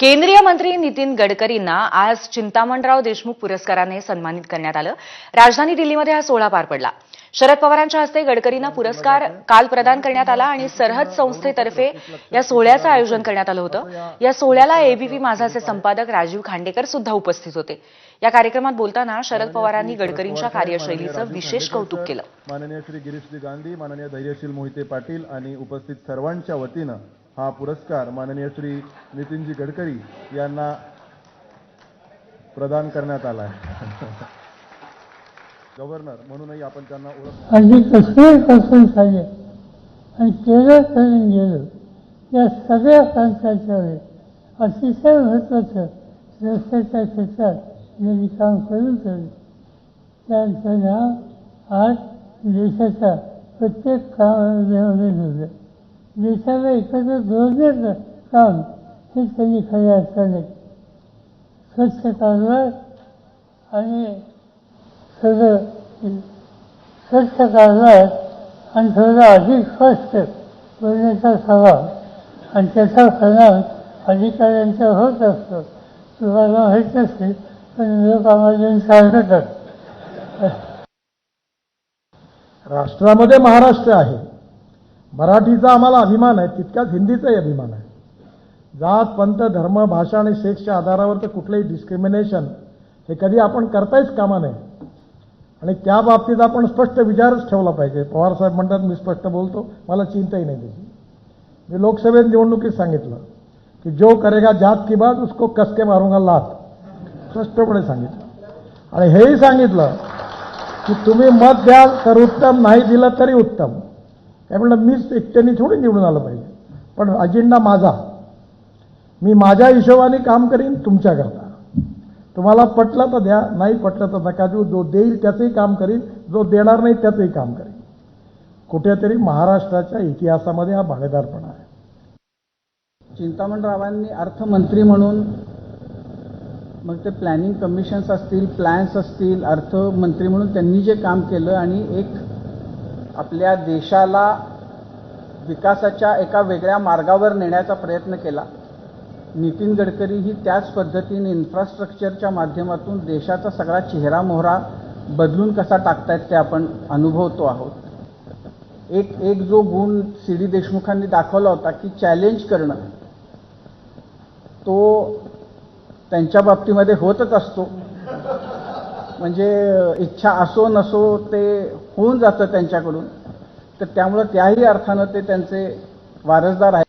केंद्रीय मंत्री नितीन गडकरींना आज चिंतामणराव देशमुख पुरस्काराने सन्मानित करण्यात आलं. राजधानी दिल्लीमध्ये हा सोहळा पार पडला. शरद पवारांच्या हस्ते गडकरींना पुरस्कार काल प्रदान करण्यात आला आणि सरहद संस्थेतर्फे या सोहळ्याचं आयोजन करण्यात आलं होतं. या सोहळ्याला एबीपी माझाचे संपादक राजीव खांडेकर सुद्धा उपस्थित होते. या कार्यक्रमात बोलताना शरद पवारांनी गडकरींच्या कार्यशैलीचं विशेष कौतुक केलं. माननीय श्री गिरीशजी गांधी माननीय धैर्यशील मोहिते पाटील आणि उपस्थित सर्वांच्या वतीनं हा पुरस्कार माननीय श्री नितीनजी गडकरी यांना प्रदान करण्यात आला आहे. गव्हर्नर म्हणूनही आपण त्यांना ओळख आणि काश्मीरपासून झाले. आणि केरळपर्यंत गेलो. या सगळ्या प्रांताच्या अतिशय महत्त्वाचं रस्त्याच्या क्षेत्रात यांनी काम करून ठेवलं त्यांचं नाव आज देशाच्या प्रत्येक कामामध्ये ठेवलं देशाला एकत्र जोडण्याचं काम हे त्यांनी खऱ्या अर्थाने स्वच्छ कारभार आणि सगळं स्वच्छ कारभार आणि थोडं अधिक स्पष्ट बोलण्याचा स्वभाव आणि त्याचा परिणाम अधिकाऱ्यांचा होत असतो. तुम्हाला माहीत असेल पण लोक आम्हाला सांगतात राष्ट्रामध्ये महाराष्ट्र आहे. मराठीचा आम्हाला अभिमान आहे तितकाच हिंदीचाही अभिमान आहे. जात पंत धर्म भाषा आणि सेक्सच्या आधारावर तर कुठलंही डिस्क्रिमिनेशन हे कधी आपण करताहीच कामा नये. आणि त्या बाबतीत आपण स्पष्ट विचारच ठेवला पाहिजे. पवारसाहेब म्हणतात मी स्पष्ट बोलतो मला चिंताही नाही त्याची. मी लोकसभेत निवडणुकीत सांगितलं की जो करेगा जात की बात उसको कसके मारूंगा लात. स्पष्टपणे सांगितलं. आणि हेही सांगितलं की तुम्ही मत द्याल तर उत्तम नाही दिलं तरी उत्तम. काय म्हणलं मीच एकट्याने थोडी निवडून आलं पाहिजे. पण अजेंडा माझा. मी माझ्या हिशोबाने काम करीन तुमच्याकरता तुम्हाला पटलं तर द्या नाही पटलं तर नका देऊ. जो देईल त्याचंही काम करीन जो देणार नाही त्याचंही काम करीन. कुठेतरी महाराष्ट्राच्या इतिहासामध्ये हा भागीदारपणा आहे. चिंतामणरावांनी अर्थमंत्री म्हणून मग ते प्लॅनिंग कमिशन्स असतील प्लॅन्स असतील अर्थमंत्री म्हणून त्यांनी जे काम केलं आणि एक आपल्या देशाला विकासाच्या एका वेगळ्या मार्गावर नेण्याचा प्रयत्न केला. नितीन गडकरी ही त्याच पद्धतीने इन्फ्रास्ट्रक्चरच्या माध्यमातून देशाचा सगळा चेहरा मोहरा बदलून कसा टाकतायत ते आपण अनुभवतो आहोत. एक एक जो गुण सी डी देशमुखांनी दाखवला होता की चॅलेंज करणं तो त्यांच्या बाबतीमध्ये होतच असतो. म्हणजे इच्छा असो नसो ते होऊन जातं त्यांच्याकडून. तर त्यामुळं त्याही अर्थानं ते त्यांचे वारसदार आहेत.